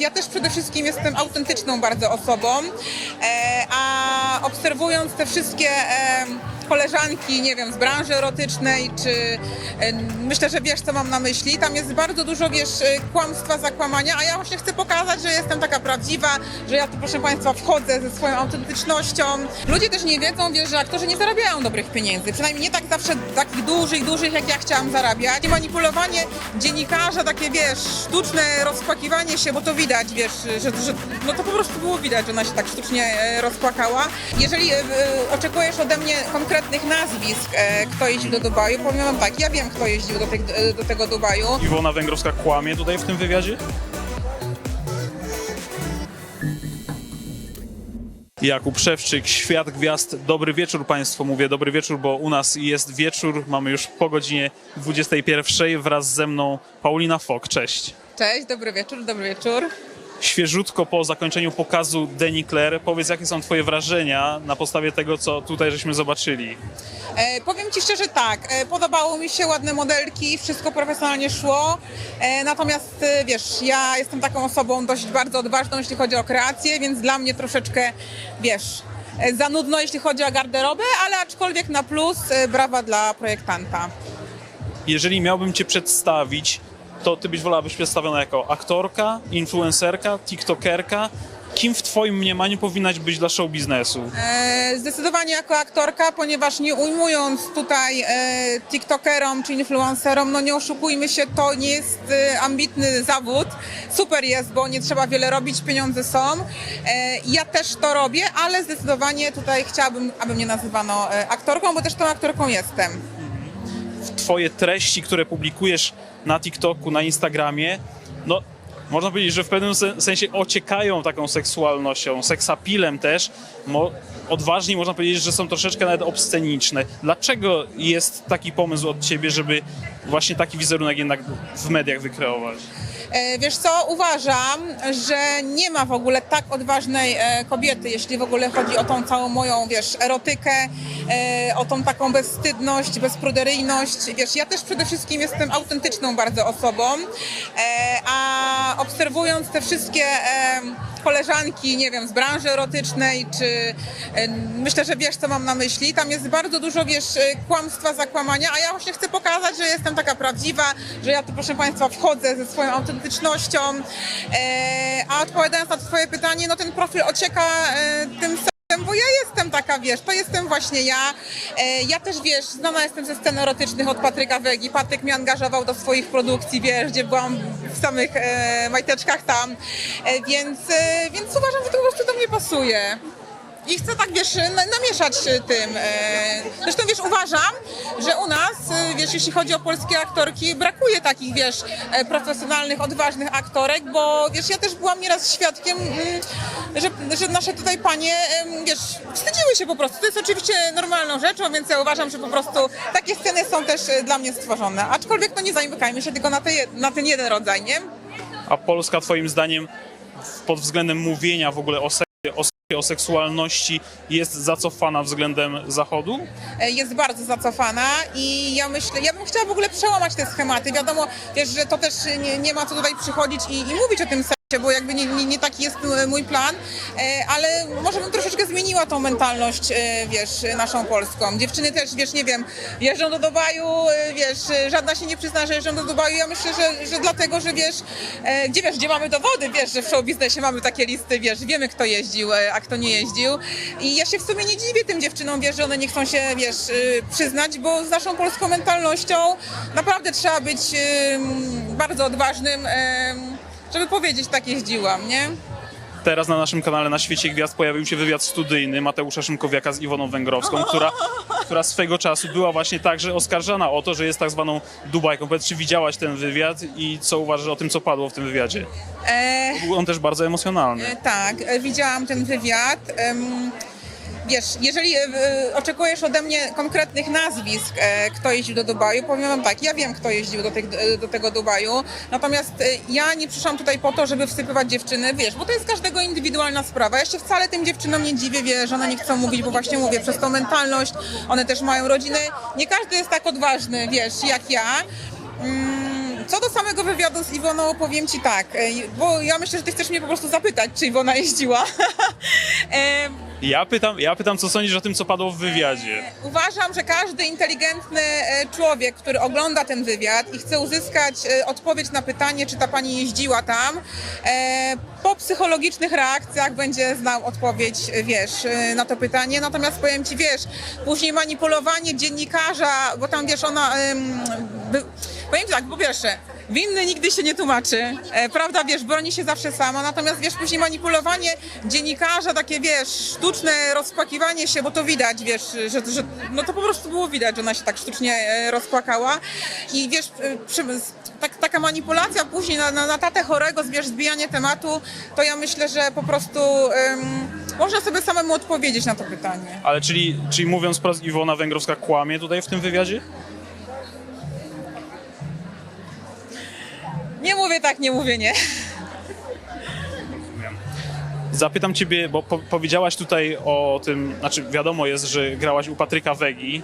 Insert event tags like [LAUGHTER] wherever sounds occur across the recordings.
Ja też przede wszystkim jestem autentyczną bardzo osobą, e, a obserwując te wszystkie koleżanki, nie wiem, z branży erotycznej, czy e, myślę, że wiesz, co mam na myśli, tam jest bardzo dużo, wiesz, e, kłamstwa, zakłamania, a ja właśnie chcę pokazać, że jestem taka prawdziwa, że ja tu, proszę Państwa, wchodzę ze swoją autentycznością. Ludzie też nie wiedzą, wiesz, że aktorzy nie zarabiają dobrych pieniędzy, przynajmniej nie tak zawsze takich dużych, dużych, jak ja chciałam zarabiać. I manipulowanie dziennikarza, takie, wiesz, sztuczne rozpłakiwanie się, bo to widać, wiesz, że, że no to po prostu było widać, że ona się tak sztucznie e, rozpłakała. Jeżeli oczekujesz ode mnie konkretnych nazwisk, e, kto jeździł do Dubaju, powiem wam tak, ja wiem, kto jeździł do, tych, e, do tego Dubaju. Iwona Węgrowska kłamie tutaj w tym wywiadzie? Jakub Szewczyk, Świat Gwiazd. Dobry wieczór Państwu. Mówię dobry wieczór, bo u nas jest wieczór. Mamy już po godzinie 21. Wraz ze mną Paulina Fok. Cześć. Cześć, dobry wieczór, dobry wieczór. Świeżutko po zakończeniu pokazu Deni Claire, powiedz jakie są Twoje wrażenia na podstawie tego, co tutaj żeśmy zobaczyli. E, powiem Ci szczerze tak, e, podobało mi się, ładne modelki, wszystko profesjonalnie szło, e, natomiast e, wiesz, ja jestem taką osobą dość bardzo odważną, jeśli chodzi o kreację, więc dla mnie troszeczkę, wiesz, e, za nudno, jeśli chodzi o garderobę, ale aczkolwiek na plus, e, brawa dla projektanta. Jeżeli miałbym Cię przedstawić, to Ty byś wolała być przedstawiona jako aktorka, influencerka, tiktokerka. Kim w Twoim mniemaniu powinnaś być dla show biznesu? E, Zdecydowanie jako aktorka, ponieważ nie ujmując tutaj e, tiktokerom czy influencerom, no nie oszukujmy się, to nie jest e, ambitny zawód. Super jest, bo nie trzeba wiele robić, pieniądze są. E, ja też to robię, ale zdecydowanie tutaj chciałabym, aby mnie nazywano e, aktorką, bo też tą aktorką jestem. Twoje treści, które publikujesz na TikToku, na Instagramie, no można powiedzieć, że w pewnym sen- sensie ociekają taką seksualnością, seksapilem też. Mo- odważniej można powiedzieć, że są troszeczkę nawet obsceniczne. Dlaczego jest taki pomysł od Ciebie, żeby właśnie taki wizerunek jednak w mediach wykreować? E, Wiesz co, uważam, że nie ma w ogóle tak odważnej e, kobiety, jeśli w ogóle chodzi o tą całą moją, wiesz, erotykę, e, o tą taką bezwstydność, bezpruderyjność. Wiesz, ja też przede wszystkim jestem autentyczną bardzo osobą, a obserwując te wszystkie koleżanki, nie wiem, z branży erotycznej, czy e, myślę, że wiesz, co mam na myśli, tam jest bardzo dużo, wiesz, e, kłamstwa, zakłamania, a ja właśnie chcę pokazać, że jestem taka prawdziwa, że ja tu, proszę Państwa, wchodzę ze swoją autentycznością, e, a odpowiadając na twoje pytanie, no ten profil ocieka tym samym, bo ja jestem taka, wiesz, to jestem właśnie ja. E, ja też, wiesz, znana jestem ze scen erotycznych od Patryka Wegi. Patryk mnie angażował do swoich produkcji, wiesz, gdzie byłam w samych e, majteczkach tam, e, więc, e, więc uważam, że to po prostu do mnie pasuje. I chcę tak, wiesz, na- namieszać tym. e, Zresztą, wiesz, uważam, że u nas, e, wiesz, jeśli chodzi o polskie aktorki, brakuje takich, wiesz, e, profesjonalnych, odważnych aktorek, bo, wiesz, ja też byłam nieraz świadkiem, mm, że, że nasze tutaj panie, wiesz, wstydziły się po prostu. To jest oczywiście normalną rzeczą, więc ja uważam, że po prostu takie sceny są też dla mnie stworzone. Aczkolwiek, no nie zamykajmy się tylko na, te, na ten jeden rodzaj, nie? A Polska Twoim zdaniem pod względem mówienia w ogóle o o, o seksualności jest zacofana względem Zachodu? e, jest bardzo zacofana i ja myślę, ja bym chciała w ogóle przełamać te schematy. Wiadomo, wiesz, że to też nie, nie ma co tutaj przychodzić i, i mówić o tym bo jakby nie, nie, nie taki jest mój plan, e, ale może bym troszeczkę zmieniła tą mentalność, e, wiesz, naszą polską. Dziewczyny też, wiesz, nie wiem, jeżdżą do Dubaju, e, wiesz, żadna się nie przyzna, że jeżdżą do Dubaju. Ja myślę, że, że dlatego, że wiesz, gdzie wiesz, gdzie mamy dowody, wiesz, że w show biznesie mamy takie listy, wiesz, wiemy kto jeździł, a kto nie jeździł. I ja się w sumie nie dziwię tym dziewczynom, wiesz, że one nie chcą się, wiesz, przyznać, bo z naszą polską mentalnością naprawdę trzeba być bardzo odważnym, ym, żeby powiedzieć, tak jeździłam, nie? Teraz na naszym kanale na Świecie Gwiazd pojawił się wywiad studyjny Mateusza Szymkowiaka z Iwoną Węgrowską, [LAUGHS] która, która swego czasu była właśnie także oskarżana o to, że jest tak zwaną Dubajką. Powiedz, czy widziałaś ten wywiad i co uważasz o tym, co padło w tym wywiadzie? E, Był on też bardzo emocjonalny. E, Tak, e, widziałam ten wywiad. Em, Wiesz, jeżeli e, e, oczekujesz ode mnie konkretnych nazwisk, e, kto jeździł do Dubaju, powiem wam tak, ja wiem, kto jeździł do, tych, do tego Dubaju, natomiast ja nie przyszłam tutaj po to, żeby wsypywać dziewczyny, wiesz, bo to jest każdego indywidualna sprawa. Ja się wcale tym dziewczynom nie dziwię, wiesz, że one nie chcą mówić, bo właśnie mówię, przez tą mentalność, one też mają rodziny. Nie każdy jest tak odważny, wiesz, jak ja. Mm, Co do samego wywiadu z Iwoną, powiem Ci tak, bo ja myślę, że Ty chcesz mnie po prostu zapytać, czy Iwona jeździła. [LAUGHS] E, Ja pytam, ja pytam, co sądzisz o tym, co padło w wywiadzie. Uważam, że każdy inteligentny e, człowiek, który ogląda ten wywiad i chce uzyskać e, odpowiedź na pytanie, czy ta pani jeździła tam, e, po psychologicznych reakcjach będzie znał odpowiedź, e, wiesz, e, na to pytanie. Natomiast powiem ci, wiesz, później manipulowanie dziennikarza, bo tam, wiesz, ona... powiem tak, po pierwsze, winny nigdy się nie tłumaczy, e, prawda, wiesz, broni się zawsze sama, natomiast, wiesz, później manipulowanie dziennikarza, takie, wiesz, sztuczne rozpłakiwanie się, bo to widać, wiesz, że, że no to po prostu było widać, że ona się tak sztucznie e, rozpłakała i, wiesz, e, tak, taka manipulacja później na, na, na tatę chorego, wiesz, zbijanie tematu, to ja myślę, że po prostu em, można sobie samemu odpowiedzieć na to pytanie. Ale czyli, czyli mówiąc Iwona Węgrowska kłamie tutaj w tym wywiadzie? Nie mówię tak, nie mówię nie. Zapytam ciebie, bo po, powiedziałaś tutaj o tym, znaczy wiadomo jest, że grałaś u Patryka Wegi.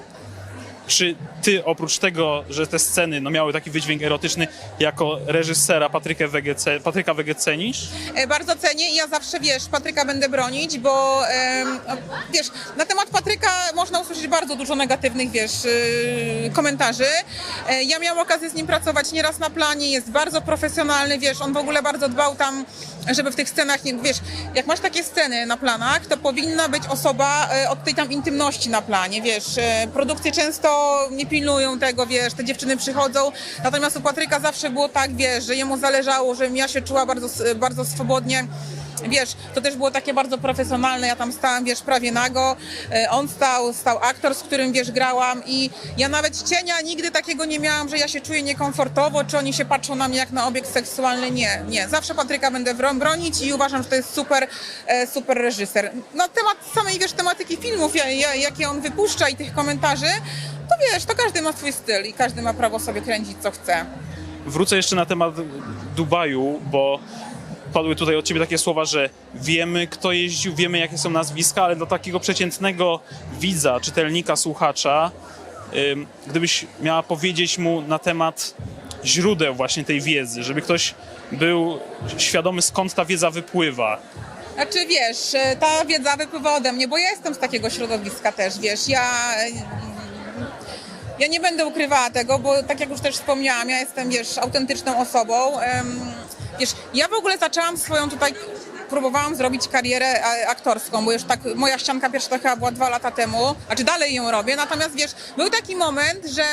Czy ty oprócz tego, że te sceny no, miały taki wydźwięk erotyczny, jako reżysera Patrykę Wege, Patryka cenisz? E, Bardzo cenię i ja zawsze, wiesz, Patryka będę bronić, bo wiesz, na temat Patryka można usłyszeć bardzo dużo negatywnych, wiesz, y, komentarzy. E, Ja miałam okazję z nim pracować nieraz na planie, jest bardzo profesjonalny, wiesz, on w ogóle bardzo dbał tam, żeby w tych scenach, nie, wiesz, jak masz takie sceny na planach, to powinna być osoba e, od tej tam intymności na planie, wiesz, e, produkcje często nie pilnują tego, wiesz, te dziewczyny przychodzą, natomiast u Patryka zawsze było tak, wiesz, że jemu zależało, żebym ja się czuła bardzo, bardzo swobodnie, Wiesz, to też było takie bardzo profesjonalne, ja tam stałam, wiesz, prawie nago, E, on stał, stał aktor, z którym, wiesz, grałam i ja nawet cienia nigdy takiego nie miałam, że ja się czuję niekomfortowo, czy oni się patrzą na mnie jak na obiekt seksualny, nie, nie, zawsze Patryka będę bro- bronić i uważam, że to jest super, e, super reżyser. Na temat samej, wiesz, tematyki filmów, ja, ja, jakie on wypuszcza i tych komentarzy, to wiesz, to każdy ma swój styl i każdy ma prawo sobie kręcić, co chce. Wrócę jeszcze na temat Dubaju, bo padły tutaj od ciebie takie słowa, że wiemy kto jeździł, wiemy jakie są nazwiska, ale dla takiego przeciętnego widza, czytelnika, słuchacza, gdybyś miała powiedzieć mu na temat źródeł właśnie tej wiedzy, żeby ktoś był świadomy skąd ta wiedza wypływa. Znaczy wiesz, e, ta wiedza wypływa ode mnie, bo ja jestem z takiego środowiska też, wiesz, ja... Ja nie będę ukrywała tego, bo tak jak już też wspomniałam, ja jestem, wiesz, autentyczną osobą. Wiesz, ja w ogóle zaczęłam swoją tutaj, próbowałam zrobić karierę e, aktorską, bo już tak, moja ścianka pierwsza chyba była dwa lata temu, znaczy dalej ją robię, natomiast wiesz, był taki moment, że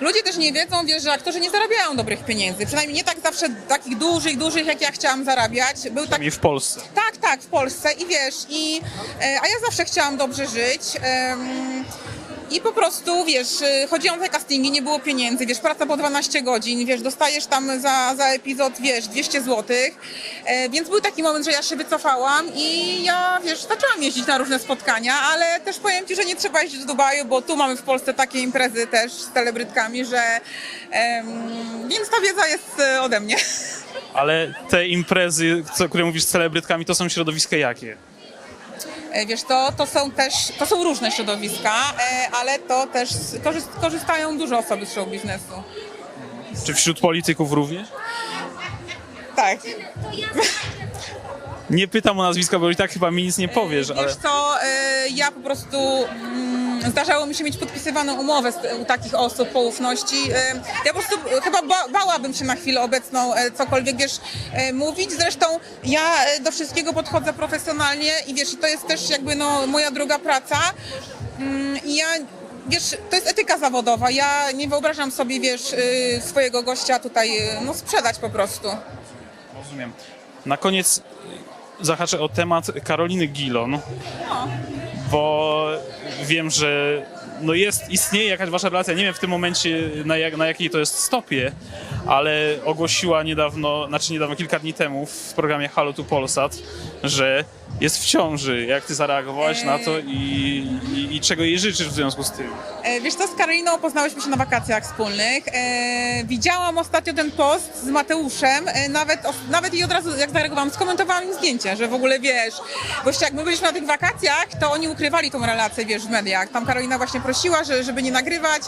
Ludzie też nie wiedzą, wiesz, że aktorzy nie zarabiają dobrych pieniędzy. Przynajmniej nie tak zawsze takich dużych, dużych, jak ja chciałam zarabiać. Był tak, Przynajmniej w Polsce. tak, tak, w Polsce i wiesz, i, e, a ja zawsze chciałam dobrze żyć. em, I po prostu, wiesz, e, chodziłam na te castingi, nie było pieniędzy, wiesz, praca po 12 godzin, wiesz, dostajesz tam za, za epizod, wiesz, 200 złotych, e, więc był taki moment, że ja się wycofałam i ja, wiesz, zaczęłam jeździć na różne spotkania, ale też powiem Ci, że nie trzeba jeździć do Dubaju, bo tu mamy w Polsce takie imprezy też z celebrytkami, że, więc ta wiedza jest e, ode mnie. Ale te imprezy, które mówisz z celebrytkami, to są środowiska jakie? E, Wiesz, to, to są też, to są różne środowiska, e, ale to też korzyst- korzystają dużo osoby z show biznesu. Czy wśród polityków również? Tak. Nie pytam o nazwiska, bo i tak chyba mi nic nie powiesz, ale... Wiesz co, e, ja po prostu mm, zdarzało mi się mieć podpisywaną umowę z, u takich osób po ufności. E, ja po prostu chyba ba, bałabym się na chwilę obecną e, cokolwiek, wiesz, e, mówić. Zresztą ja do wszystkiego podchodzę profesjonalnie i wiesz, to jest też jakby no, moja druga praca. Mm, I ja Wiesz, to jest etyka zawodowa. Ja nie wyobrażam sobie, wiesz, swojego gościa tutaj no, sprzedać po prostu. Rozumiem. Na koniec zahaczę o temat Karoliny Gilon, No. Bo wiem, że no jest, istnieje jakaś wasza relacja, nie wiem w tym momencie na, jak, na jakiej to jest stopie, ale ogłosiła niedawno, znaczy niedawno, kilka dni temu w programie Halo tu Polsat, że jest w ciąży. Jak ty zareagowałaś na to i, i, i czego jej życzysz w związku z tym? E, Wiesz co, z Karoliną poznałyśmy się na wakacjach wspólnych. E, widziałam ostatnio ten post z Mateuszem, e, nawet, nawet i od razu jak zareagowałam, skomentowałam im zdjęcie, że w ogóle wiesz, bo jak my byliśmy na tych wakacjach, to oni ukrywali tą relację, wiesz, w mediach. Tam Karolina właśnie prosiła, że, żeby nie nagrywać.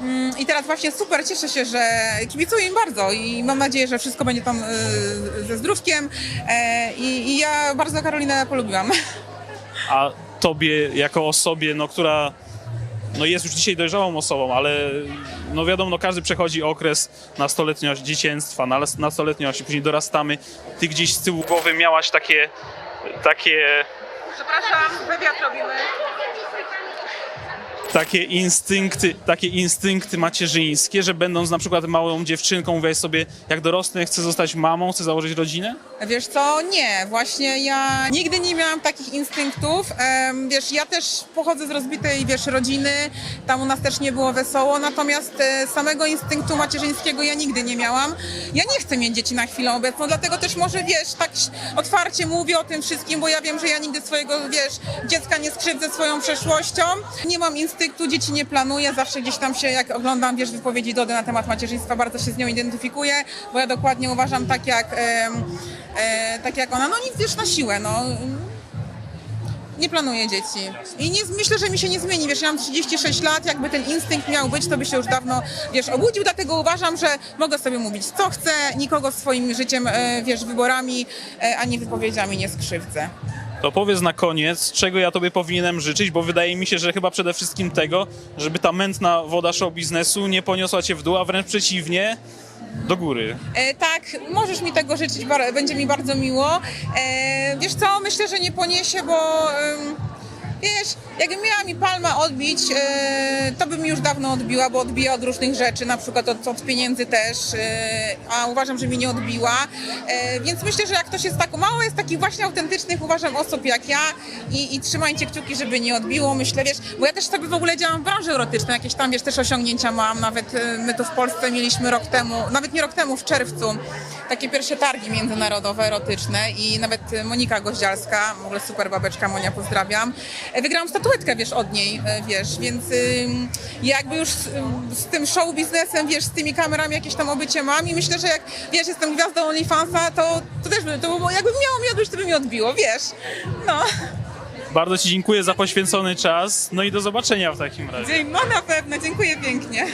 Mm, I teraz właśnie super, cieszę się, że kibicuję im bardzo i mam nadzieję, że wszystko będzie tam y, ze zdrówkiem e, i, i ja bardzo Karolinę polubiłam. [LAUGHS] A tobie jako osobie, no, która no, jest już dzisiaj dojrzałą osobą, ale no wiadomo, no, każdy przechodzi okres nastoletniości, dzieciństwa, nastoletniości, później dorastamy. Ty gdzieś z tyłu głowy miałaś takie, takie Przepraszam, wywiad robimy. Takie instynkty, takie instynkty macierzyńskie, że będąc na przykład małą dziewczynką, mówiłaś sobie, jak dorosnę, chcę zostać mamą, chcę założyć rodzinę? Wiesz co, nie, właśnie ja nigdy nie miałam takich instynktów. Wiesz, ja też pochodzę z rozbitej, wiesz, rodziny, tam u nas też nie było wesoło, natomiast e, samego instynktu macierzyńskiego ja nigdy nie miałam. Ja nie chcę mieć dzieci na chwilę obecną, dlatego też może, wiesz, tak otwarcie mówię o tym wszystkim, bo ja wiem, że ja nigdy swojego, wiesz, dziecka nie skrzywdzę swoją przeszłością. Nie mam instynktu, dzieci nie planuję, zawsze gdzieś tam się, jak oglądam, wiesz, wypowiedzi Dody na temat macierzyństwa, bardzo się z nią identyfikuję, bo ja dokładnie uważam tak jak... em, e, tak jak ona, no nic wiesz na siłę, no. Nie planuję dzieci. I nie, myślę, że mi się nie zmieni. Wiesz, ja mam 36 lat, jakby ten instynkt miał być, to by się już dawno, wiesz, obudził. Dlatego uważam, że mogę sobie mówić, co chcę, nikogo swoim życiem, e, wiesz, wyborami, e, ani wypowiedziami nie skrzywdzę. To powiedz na koniec, czego ja tobie powinienem życzyć, bo wydaje mi się, że chyba przede wszystkim tego, żeby ta mętna woda show biznesu nie poniosła cię w dół, a wręcz przeciwnie, do góry. E, tak, możesz mi tego życzyć, będzie mi bardzo miło. E, wiesz co, myślę, że nie poniesie, bo em, wiesz, jakby miała mi palma odbić, e, to bym już dawno odbiła, bo odbija od różnych rzeczy, na przykład od, od pieniędzy też, e, a uważam, że mi nie odbiła. E, więc myślę, że jak ktoś jest tak mało, jest takich właśnie autentycznych, uważam, osób jak ja i, i trzymajcie kciuki, żeby nie odbiło, myślę, wiesz, bo ja też sobie w ogóle działam w branży erotycznej, jakieś tam, wiesz, też osiągnięcia mam, nawet my tu w Polsce mieliśmy rok temu, nawet nie rok temu, w czerwcu, takie pierwsze targi międzynarodowe, erotyczne i nawet Monika Goździalska, w ogóle super babeczka, Monia, pozdrawiam, wygrałam statuetkę, wiesz, od niej, e, wiesz, więc jakby już z, z tym show biznesem, wiesz, z tymi kamerami jakieś tam obycie mam i myślę, że jak, wiesz, jestem gwiazdą OnlyFansa, to, to też by, to by, było- jakby miało mi odbyć, to by mi odbiło, wiesz, no. Bardzo ci dziękuję za poświęcony czas, no i do zobaczenia w takim razie. No na pewno, dziękuję pięknie.